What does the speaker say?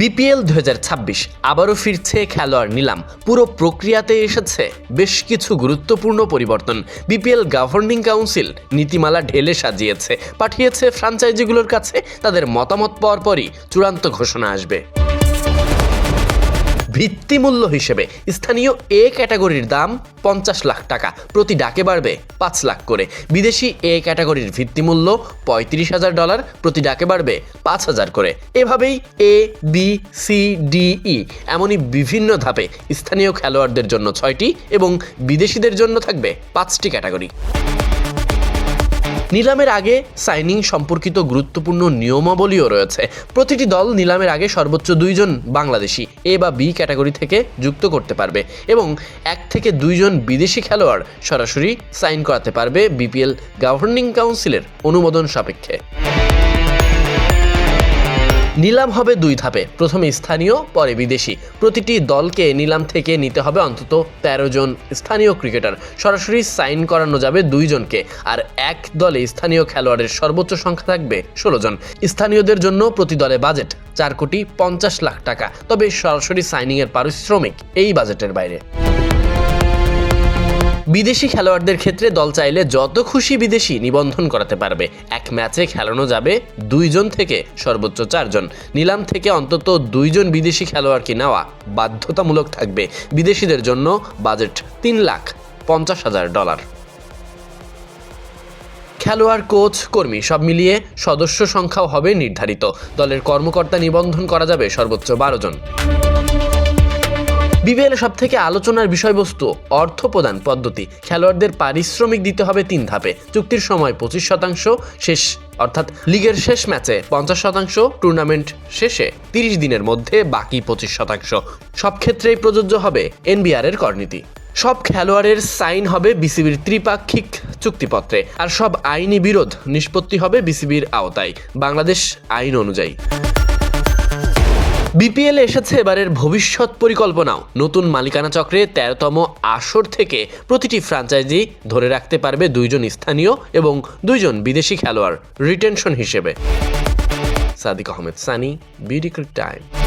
BPL দু হাজার ছাব্বিশ আবারও ফিরছে খেলোয়াড় নিলাম। পুরো প্রক্রিয়াতে এসেছে বেশ কিছু গুরুত্বপূর্ণ পরিবর্তন। বিপিএল গভর্নিং কাউন্সিল নীতিমালা ঢেলে সাজিয়েছে, পাঠিয়েছে ফ্রাঞ্চাইজিগুলোর কাছে, তাদের মতামত পাওয়ার পরই চূড়ান্ত ঘোষণা আসবে। ভিত্তিমূল্য হিসেবে স্থানীয় এ ক্যাটাগরির দাম পঞ্চাশ লাখ টাকা। প্রতি ডাকে বাড়বে পাঁচ লাখ করে। বিদেশি এ ক্যাটাগরির ভিত্তিমূল্য পঁয়ত্রিশ হাজার ডলার, প্রতি ডাকে বাড়বে পাঁচ হাজার করে। এভাবেই A, B, C, D, E এমনই বিভিন্ন ধাপে স্থানীয় খেলোয়াড়দের জন্য ছয়টি এবং বিদেশিদের জন্য থাকবে পাঁচটি ক্যাটাগরি। নিলামের আগে সাইনিং সম্পর্কিত গুরুত্বপূর্ণ নিয়মাবলীও রয়েছে। প্রতিটি দল নিলামের আগে সর্বোচ্চ দুইজন বাংলাদেশি এ বা বি ক্যাটাগরি থেকে যুক্ত করতে পারবে এবং এক থেকে দুইজন বিদেশি খেলোয়াড় সরাসরি সাইন করাতে পারবে বিপিএল গভর্নিং কাউন্সিলের অনুমোদন সাপেক্ষে। নিলাম হবে দুই ধাপে। প্রথমে স্থানীয়, পরে বিদেশি। প্রতিটি দলকে নিলাম থেকে নিতে হবে অন্তত তেরো জন স্থানীয় ক্রিকেটার। সরাসরি সাইন করানো যাবে দুইজনকে আর এক দলে স্থানীয় খেলোয়াড়ের সর্বোচ্চ সংখ্যা থাকবে ষোলো জন। স্থানীয়দের জন্য প্রতি দলে বাজেট চার কোটি পঞ্চাশ লাখ টাকা। তবে সরাসরি সাইনিংয়ের পারিশ্রমিক এই বাজেটের বাইরে। বিদেশি খেলোয়াড়দের ক্ষেত্রে দল চাইলে যত খুশি বিদেশি নিবন্ধন করাতে পারবে। এক ম্যাচে খেলানো যাবে দুইজন থেকে সর্বোচ্চ চারজন। নিলাম থেকে অন্তত দুইজন বিদেশি খেলোয়াড়কে নেওয়া বাধ্যতামূলক থাকবে। বিদেশিদের জন্য বাজেট তিন লাখ পঞ্চাশ হাজার ডলার। খেলোয়াড়, কোচ, কর্মী সব মিলিয়ে সদস্য সংখ্যাও হবে নির্ধারিত। দলের কর্মকর্তা নিবন্ধন করা যাবে সর্বোচ্চ বারো জন। বিপিএল সব থেকে আলোচনার বিষয়বস্তু, অর্থ প্রদান পদ্ধতি। খেলোয়াড়দের পারিশ্রমিক দিতে হবে তিন ধাপে। চুক্তির সময় পঁচিশ শতাংশ শেষ, অর্থাৎ লিগের শেষ ম্যাচে পঞ্চাশ শতাংশ, টুর্নামেন্ট শেষে তিরিশ দিনের মধ্যে বাকি পঁচিশ শতাংশ। সব ক্ষেত্রেই প্রযোজ্য হবে এনবিআর এর করনীতি। সব খেলোয়াড়ের সাইন হবে বিসিবির ত্রিপাক্ষিক চুক্তিপত্রে, আর সব আইনি বিরোধ নিষ্পত্তি হবে বিসিবির আওতায়। বাংলাদেশ আইন অনুযায়ী। বিপিএল এসেছে এবারের ভবিষ্যৎ পরিকল্পনাও। নতুন মালিকানা চক্রে তেরোতম আসর থেকে প্রতিটি ফ্রাঞ্চাইজি ধরে রাখতে পারবে দুইজন স্থানীয় এবং দুইজন বিদেশি খেলোয়াড় রিটেনশন হিসেবে। Sadiq Ahmed Sunny, beauty time.